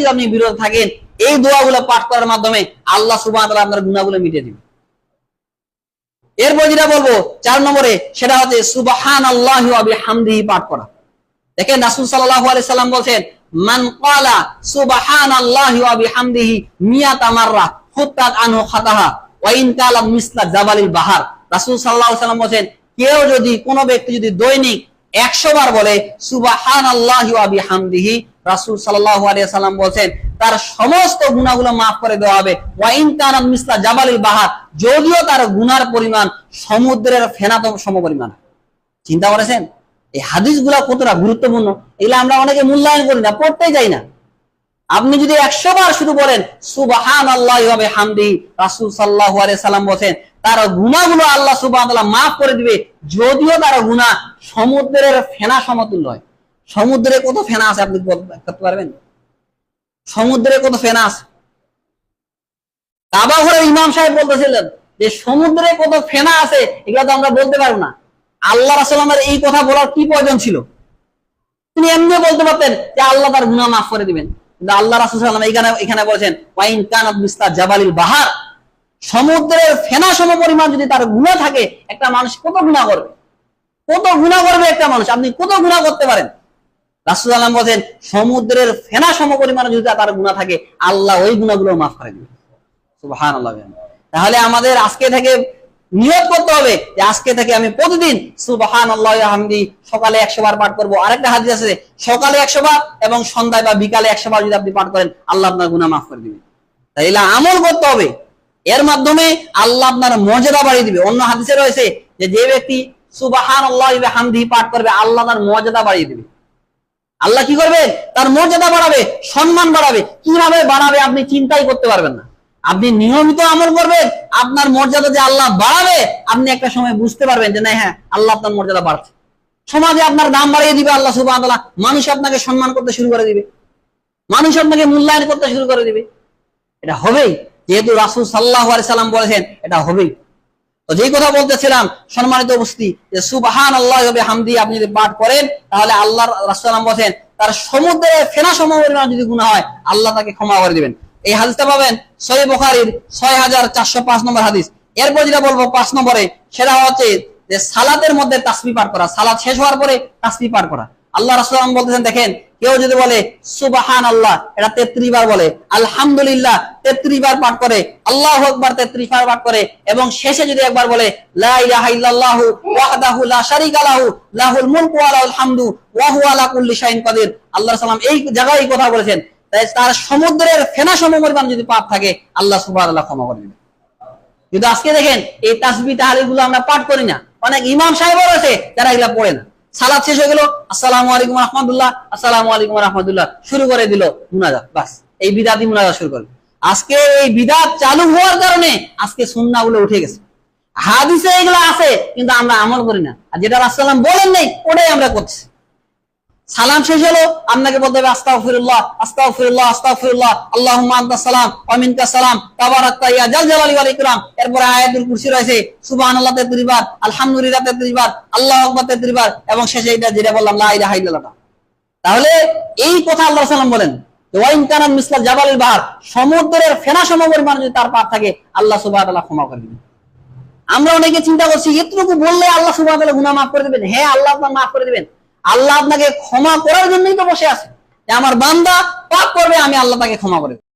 যদি আপনি বিরত থাকেন, এই দোয়াগুলো পাঠ করার মাধ্যমে আল্লাহ সুবাহ আপনার গুণাগুলো মিটিয়ে দিবে। এরপর যেটা বলব, চার নম্বরে, সেটা হচ্ছে সুবাহান আল্লাহ হামদিহি পাঠ করা। দেখেন সাল্লাহ সাল্লাম বলছেন, মান কালা সুবাহান আল্লাহ হামদিহি ফুত্তাত আনহু খাতাহা ওয়াইন কালা মিসলা জাবালিল বাহার। রাসুল সাল্লাহ সাল্লাম বলছেন, কেউ যদি কোনো ব্যক্তি যদি দৈনিক একশো বার বলে সুবাহান আল্লাহ হামদিহি রাসুল সাল্লাম বলছেন, তার সমস্ত গুণাগুলো মাফ করে দেওয়া হবে। ওয়াইন কানাত মিসলা জাবালিল বাহার, যদিও তার গুনার পরিমাণ সমুদ্রের ফেনাতম সম পরিমাণ চিন্তা করেছেন? এই হাদিসগুলা কতটা গুরুত্বপূর্ণ? এগুলো আমরা অনেকে মূল্যায়ন করি না পড়তে যাই না। আপনি যদি একশো বার শুধু বলেন সুবাহান আল্লাহ হবে হামদি রাসুল সাল্লাহ সাল্লাম বলছেন, তার গুণাগুলো আল্লাহ সুবাহ মাফ করে দিবে, যদিও তার গুণা সমুদ্রের ফেনা সমতুল্য হয়। সমুদ্রে কত ফেনা আছে আপনি করতে পারবেন? সমুদ্রে কত ফেনা আছে কাবা ঘরের ইমাম সাহেব বলতেছিলেন যে সমুদ্রে কত ফেনা আছে, এগুলো তো আমরা বলতে পারব না। আল্লাহ রাসালামের এই কথা বলার কি প্রয়োজন ছিল? তিনি এমনি বলতে পারতেন যে, আল্লাহ তার গুণা মাফ করে দিবেন। কিন্তু আল্লাহ রাসুলাম এখানে এখানে বলেছেন, ওয়াইন কানাত মিস্তার জাবালিল বাহার। সমুদ্রের ফেনা সম পরিমাণ যদি তার গুণা থাকে, একটা মানুষ কত গুণা করবে? কত গুণা করবে একটা মানুষ? আপনি কত গুণা করতে পারেন? রাসুল আলম বলছেন সমুদ্রের ফেনা সম পরিমাণে যদি তার গুণা থাকে, আল্লাহ ওই গুণাগুলো মাফ করে দিবে সুবহান আল্লাহ তাহলে আমাদের আজকে থেকে নিয়োগ করতে হবে যে আজকে থেকে আমি প্রতিদিন সুবহান আল্লাহ হামদি সকালে একশো বার পাঠ করব। আরেকটা হাদিস আছে, সকালে একশো বার এবং সন্ধ্যায় বা বিকালে একশো বার যদি আপনি পাঠ করেন, আল্লাহ আপনার গুণা মাফ করে দিবে তাইলে আমল করতে হবে। এর মাধ্যমে আল্লাহ আপনার মর্যাদা বাড়িয়ে দিবে। অন্য হাদিসে রয়েছে যে যে ব্যক্তি সুবাহান আল্লাহ হামদি পাঠ করবে, আল্লাহ তার মর্যাদা বাড়িয়ে দিবে। আল্লাহ কি করবে তার মর্যাদা বাড়াবে, সম্মান বাড়াবে। কীভাবে বাড়াবে আপনি চিন্তাই করতে পারবেন না। আপনি নিয়মিত আমল করবেন, আপনার মর্যাদা যে আল্লাহ বাড়াবে, আপনি একটা সময় বুঝতে পারবেন যে, না হ্যাঁ আল্লাহ আপনার মর্যাদা বাড়ছে। সমাজে আপনার দাম বাড়িয়ে দিবে আল্লাহ সুবাহ মানুষ আপনাকে সম্মান করতে শুরু করে দিবে। মানুষ আপনাকে মূল্যায়ন করতে শুরু করে দিবে। এটা হবেই। যেহেতু রাসুল সাল্লাহ সাল্লাম বলেছেন, এটা হবেই। তো যেই কথা বলতেছিলাম, সম্মানিত উপস্থিতি, যে সুবাহান আল্লাহ হামদি আপনি যদি পাঠ করেন, তাহলে আল্লাহ রাসুলাম বলছেন তার সমুদ্রে ফেনা সমপরিমাণ যদি গুণা হয়, আল্লাহ তাকে ক্ষমা করে দিবেন। এই হাদিসটা পাবেন সহি বখারির ছয় হাজার চারশো পাঁচ নম্বর হাদিস। এরপর যেটা বলব পাঁচ নম্বরে, সেটা হচ্ছে যে সালাতের মধ্যে তাসমি পাঠ করা। সালাদ শেষ হওয়ার পরে তাসমি পাঠ করা। আল্লাহ রাসুলাম বলতেছেন, দেখেন, কেউ যদি বলে সুবাহান আল্লাহ এটা তেত্রিশ বার বলে, আলহামদুলিল্লাহ, তেত্রিশ বার পাঠ করে, আল্লাহ আকবার তেত্রিশ বার পাঠ করে, এবং শেষে যদি একবার বলে আল্লাহ সাল্লাম এই জায়গায় কথা বলেছেন, তাই তার সমুদ্রের ফেনা সমপরিমাণ যদি পাপ থাকে, আল্লাহ সুবহানাল্লাহ ক্ষমা করে দিবেন। কিন্তু আজকে দেখেন, এই তাসবি তাহলিলগুলো আমরা পাঠ করি না। অনেক ইমাম সাহেব রয়েছে, যারা এগুলা পড়ে না। সালাদ শেষ হয়ে গেল। আসসালাম আলাইকুম রহমদুল্লাহ আসসালাম আলাইকুম রহমদুল্লাহ শুরু করে দিল মুনাজা বাস। এই বিদাতি মুনাজা শুরু করল আজকে এই বিদাত চালু হওয়ার কারণে আজকে সুন্না গুলো উঠে গেছে। হাদিসে এগুলো আছে, কিন্তু আমরা আমল করি না। আর যেটা রাসসালাম বলেন নেই, ওটাই আমরা করছি। সালাম শেষ হলো। আপনাকে বলতে হবে আস্তাগফিরুল্লাহ আস্তাগফিরুল্লাহ আস্তাগফিরুল্লাহ। আল্লাহুম্মা আনতাস সালাম ওয়া মিনকাস সালাম। তাবারাকতা ইয়া জাল জালালি ওয়াল ইকরাম। এরপরে আয়াতুল কুরসি রয়েছে। সুবহানাল্লাহ 33 বার, আলহামদুলিল্লাহ 33 বার, আল্লাহু আকবার 33 বার এবং শেষে এটা যেটা বললাম, লা ইলাহা ইল্লাল্লাহ। তাহলে এই কথা আল্লাহ সাল্লাম বলেন ওয়াইন কানান মিসলা জাবালিল বাহার সমুদ্রের ফেনা সমপরিমাণ যদি তার পাপ থাকে, আল্লাহ সুবহানাহু ওয়া ক্ষমা করে দিবেন। আমরা অনেকে চিন্তা করছি, এতটুকু বললে আল্লাহ সুবহানাহু ওয়া তাআলা মাফ করে দিবেন? হ্যাঁ আল্লাহ মাফ করে দিবেন। আল্লাহ আপনাকে ক্ষমা করার জন্যই তো বসে আছে আমার বান্দা পাপ করবে, আমি আল্লাহ তাকে ক্ষমা করে।